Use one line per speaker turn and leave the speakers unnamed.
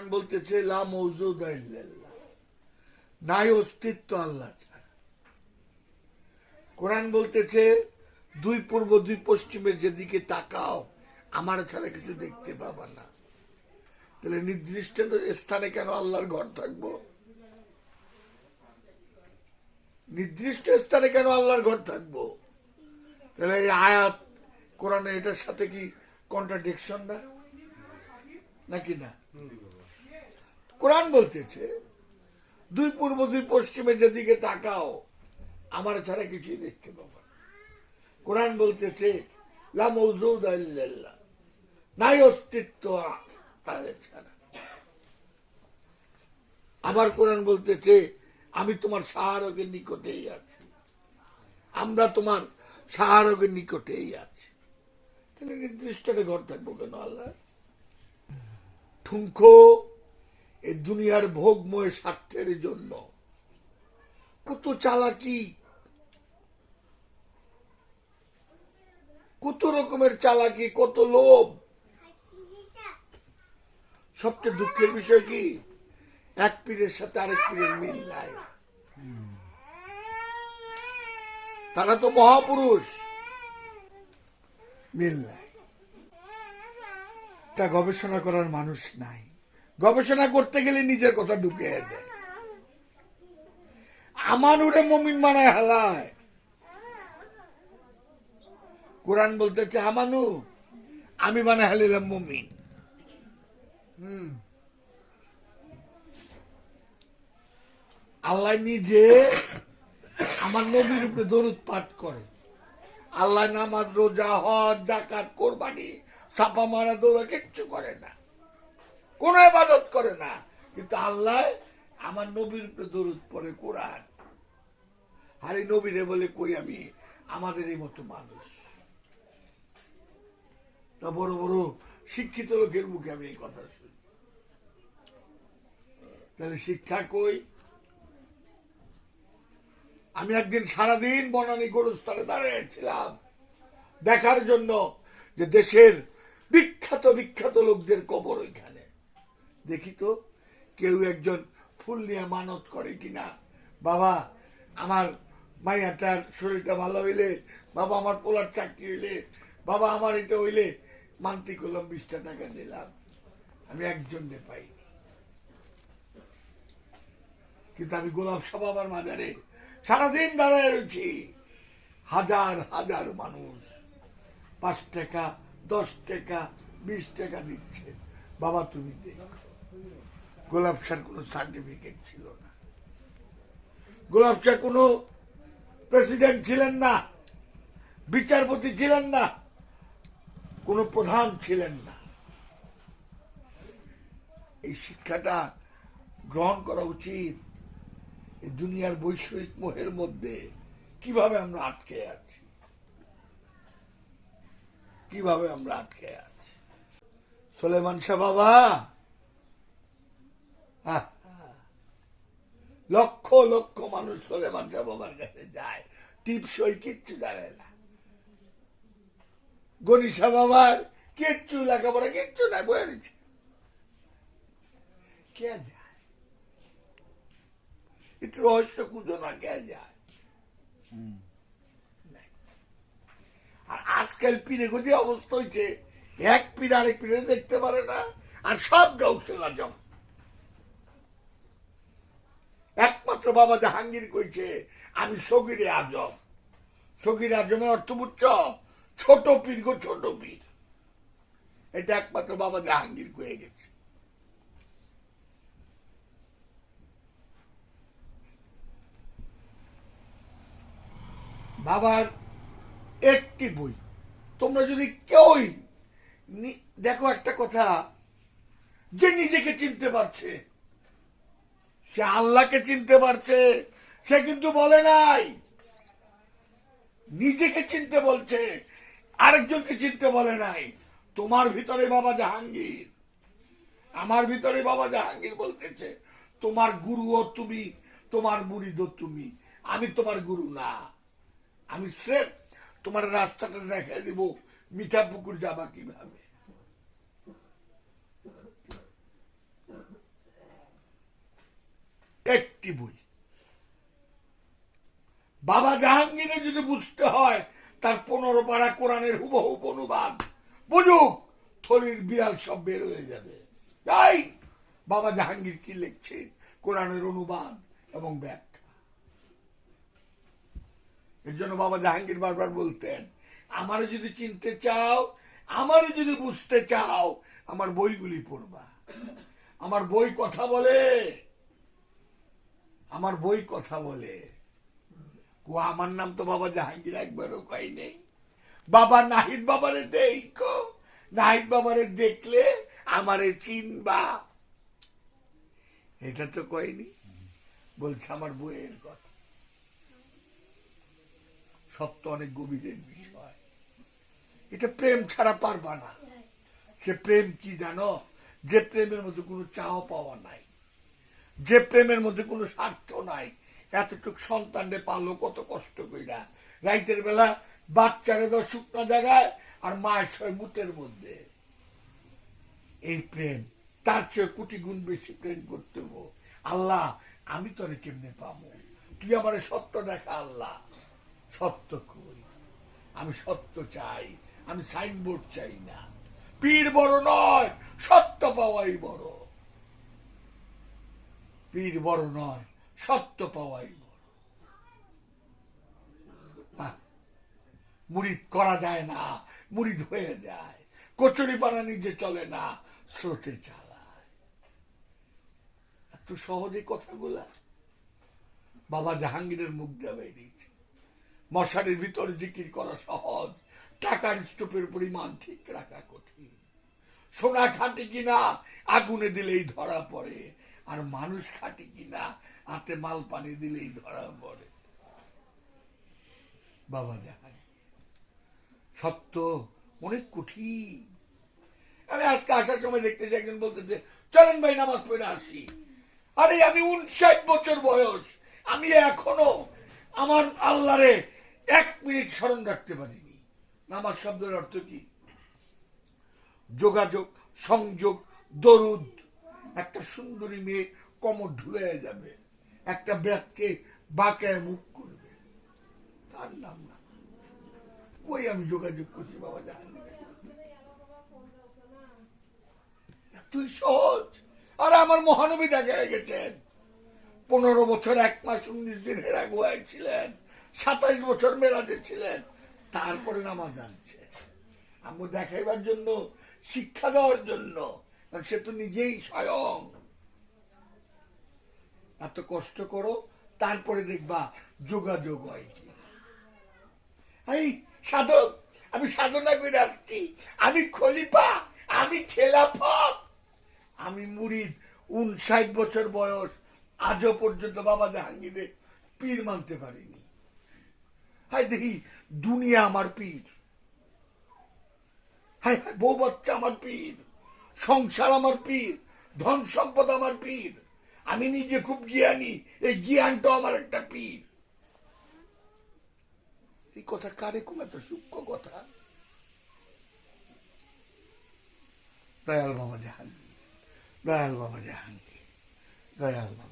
কোরআন বলতেছে, লা মৌজুদা। নাই অস্তিত্ব আল্লাহ কোরআন বলতেছে, দুই পূর্ব, দুই পশ্চিমের যেদিকে তাকাও, আমার ছাড়া কিছু দেখতে পাবা না। তাহলে নির্দিষ্ট স্থানে কেন আল্লাহর ঘর থাকব? নির্দিষ্ট স্থানে কেন আল্লাহর ঘর থাকব? তাহলে এই আয়াত কোরআনে এটার সাথে কি কন্ট্রাডিকশন না? নাকি না? কোরআন বলতেছে, দুই পূর্ব, দুই পশ্চিমে যেদিকে তাকাও, আমার ছাড়া কিছুই দেখতে পাবো। কোরআন বলতেছে। নাই অস্তিত্ব তাদের ছাড়া আবার কোরআন বলতেছে, আমি তোমার সাহারকের নিকটেই আছি আমরা তোমার সাহারকের নিকটেই আছি তাহলে নির্দিষ্ট ঘর থাকব কেন আল্লাহ ঠুঙ্কো এই দুনিয়ার ভোগময় স্বার্থের জন্য। কত চালাকি, কত রকমের চালাকি, কত লোভ। সবচেয়ে দুঃখের বিষয় কি, এক পীরের সাথে আরেক পীরের মিল নাই। তারা তো মহাপুরুষ, মিল নাই। তা গবেষণা করার মানুষ নাই। গবেষণা করতে গেলে নিজের কথা ঢুকিয়ে দেয়। আমানুরে মমিন মানায় হালায়। কোরআন বলতেছে, আমানু, আমি মানে হালিলাম মমিন। আল্লাহ নিজে আমার নবীর উপরে দরুদ পাঠ করে। আল্লাহ নামাজ, রোজা, হজ জাকাত কোরবানি সাপা মারা, দৌড়া, কিচ্ছু করে না। কোন ইবাদত করে না। কিন্তু আল্লাহ আমার নবীর দরুদ পড়ে কোরআন। আর এই নবীরে বলে কই আমি? আমাদের এই মতো মানুষ। তা বড় বড় শিক্ষিত লোকের মুখে আমি এই কথা শুনি। তাহলে শিক্ষা কই? আমি একদিন সারাদিন বনানী গরুস্থানে দাঁড়িয়েছিলাম। দেখার জন্য যে দেশের বিখ্যাত বিখ্যাত লোকদের কবর ওইখানে। দেখি তো কেউ একজন ফুল নিয়ে মানত করে কিনা। বাবা, আমার মাইয়াটার শরীরটা ভালো হইলে, বাবা আমার পোলার চাকরি হইলে, বাবা আমার এটা হইলে মানতি করলাম, বিশটা টাকা দিলাম। আমি একজনকে পাইনি। কিন্তু আমি গোলাপ সাহ বাবার মাজারে সারাদিন দাঁড়ায় রয়েছি। হাজার হাজার মানুষ পাঁচ টাকা, দশ টাকা, বিশ টাকা দিচ্ছে। বাবা, তুমি দে গোলাপ শাহর কোনো সার্টিফিকেট ছিল না। গোলাপ শাহ কোনো প্রেসিডেন্ট ছিলেন না, বিচারপতি ছিলেন না, কোনো প্রধান ছিলেন না। এই শিক্ষাটা গ্রহণ করা উচিত এই দুনিয়ার বৈষয়িক মোহের মধ্যে। কীভাবে আমরা আটকে আছি? কীভাবে আমরা আটকে আছি? সোলেমান শাহ বাবা লক্ষ লক্ষ মানুষ সোলেমান শাহ বাবার কাছে যায়। টিপসই কিচ্ছু জানে না। গণিসা বাবার কিচ্ছু লেখাপড়া কিচ্ছু না বয়ে নিচ্ছে কে যায়? একটু রহস্য খুঁজো না কে যায়। আর আজকাল পীরে গদি অবস্থা হয়েছে এক পীর আরেক পীরে দেখতে পারে না আর সব গৌসেল আজম একমাত্র বাবা জাহাঙ্গীর কইছে, আমি সগিরে আজম। সগির আজমের অর্থ বুঝছ? ছোট পীর গো, ছোট পীর। এটা একমাত্র বাবা জাহাঙ্গীর কয়ে গেছে। বাবার একটি বই। তোমরা যদি কেউই দেখো একটা কথা, যে নিজেকে চিনতে পারছে সে আল্লাহকে চিনতে পারছে। সে কিন্তু বলে নাই। নিজেকে চিনতে বলছে, আরেকজনকে চিনতে বলে নাই। তোমার ভিতরে বাবা জাহাঙ্গীর। আমার ভিতরে বাবা জাহাঙ্গীর বলতেছে, তোমার গুরুও তুমি, তোমার মুরিদও তুমি। আমি তোমার গুরু না। আমি স্রেফ তোমার রাস্তাটা দেখাই দিব, মিঠা পুকুর যাবা কীভাবে? একটি বই? বাবা জাহাঙ্গীরে যদি বুঝতে হয়, তার পনেরো পারা কোরআনের হুবহু অনুবাদ, বুঝুক, থলির বিড়াল সব বের হয়ে যাবে। তাই বাবা জাহাঙ্গীর কি লিখছে? কোরআনের অনুবাদ এবং ব্যাখ্যা। এর জন্য বাবা জাহাঙ্গীর বারবার বলতেন, আমারে যদি চিনতে চাও, আমারে যদি বুঝতে চাও, আমার বইগুলি পড়বা। আমার বই কথা বলে আমার বই কথা বলে। ও আমার নাম তো বাবা জাহাঙ্গীর একবারও কই নেই। বাবা নাহিদ বাবারে দেখো নাহিদ বাবারে দেখলে আমারে চিনবা। এটা তো কয়নি। বলছে আমার বইয়ের কথা। সত্য অনেক গভীরের বিষয়। এটা প্রেম ছাড়া পারবা না। সে প্রেম কি জানো? যে প্রেমের মধ্যে কোনো চাওয়া পাওয়া নাই। যে প্রেমের মধ্যে কোনো স্বার্থ নাই, এতটুক সন্তানরে পালো কত কষ্ট কইরা। রাইতের বেলা বাচ্চারে দশ শুকনো জায়গায় আর মায়ের ছয় মুতের মধ্যে। এই প্রেম, তার চেয়ে কোটি গুণ বেশি প্রেম করতে। আল্লাহ, আমি তোরে কেমনে পাবো? তুই আমার সত্য দেখা, আল্লাহ। সত্য কই? আমি সত্য চাই, আমি সাইনবোর্ড চাই না। পীর বড় নয়, সত্য পাওয়াই বড়। পীর বড় নয় সত্য পাওয়াই মুরিদ করা যায় না মুরিদ হয়ে যায়। কচুরি পানা নিজে চলে না, স্রোতে চালায়। এত সহজে কথাগুলা। বাবা জাহাঙ্গীরের মুখ দিয়ে বেরিয়েছে। মশারির ভিতর জিকির করা সহজ, টাকার স্তূপের পরিমাণ ঠিক রাখা কঠিন। সোনা খাটি কিনা, আগুনে দিলেই ধরা পড়ে আর মানুষ খাটি কিনা, হাতে মাল পানি দিলেই ধরা পড়ে। বাবা জাহাঙ্গীর সত্য, অনেক কঠিন। আমি আজকে আসার সময় দেখতেছি একজন বলতেছে, চলেন ভাই, নামাজ পড়ে আসি। আরে, আমি উনষাট বছর বয়স। আমি এখনও আমার আল্লাহরে এক মিনিট স্মরণ রাখতে পারিনি। নামাজ শব্দের অর্থ কি? যোগাযোগ, সংযোগ, দরুদ একটা সুন্দরী মেয়ে কমর ঢুলে যাবে। একটা ব্যাগকে বাঁকায় মুখ করবে। তার নাম না। কই আমি যোগাযোগ করছি বাবা সাথে। এতই সহজ। আর আমার মহানবী দেখা গেছেন পনেরো বছর, এক মাস, উনিশ দিন হেরা গোয়ায় ছিলেন। সাতাইশ বছর মেলাতে ছিলেন। তারপরে নামাজ আনছে। আমি দেখাইবার জন্য, শিক্ষা দেওয়ার জন্য সে তো নিজেই স্বয়ং। এত কষ্ট করো, তারপরে দেখবা যোগাযোগ হয় কি। এই সাধক, আমি সাধনা করে আসছি। আমি খলিফা, আমি খেলাফত। আমি মুরিদ উনষাট বছর বয়স, আজও পর্যন্ত বাবা জাহাঙ্গীরে পীর মানতে পারিনি। হাই দেখি, দুনিয়া আমার পীর। হাই হাই বউ বাচ্চা আমার পীর। সংসার আমার পীর, ধন সম্পদ আমার পীর। আমি নিজে খুব জ্ঞানী, এই জ্ঞানটা আমার একটা পীর। এই কথা কারে কোন এত সূক্ষ্ম কথা? দয়াল বাবা জাহাঙ্গীর, দয়াল বাবা জাহাঙ্গীর, দয়াল বাবা।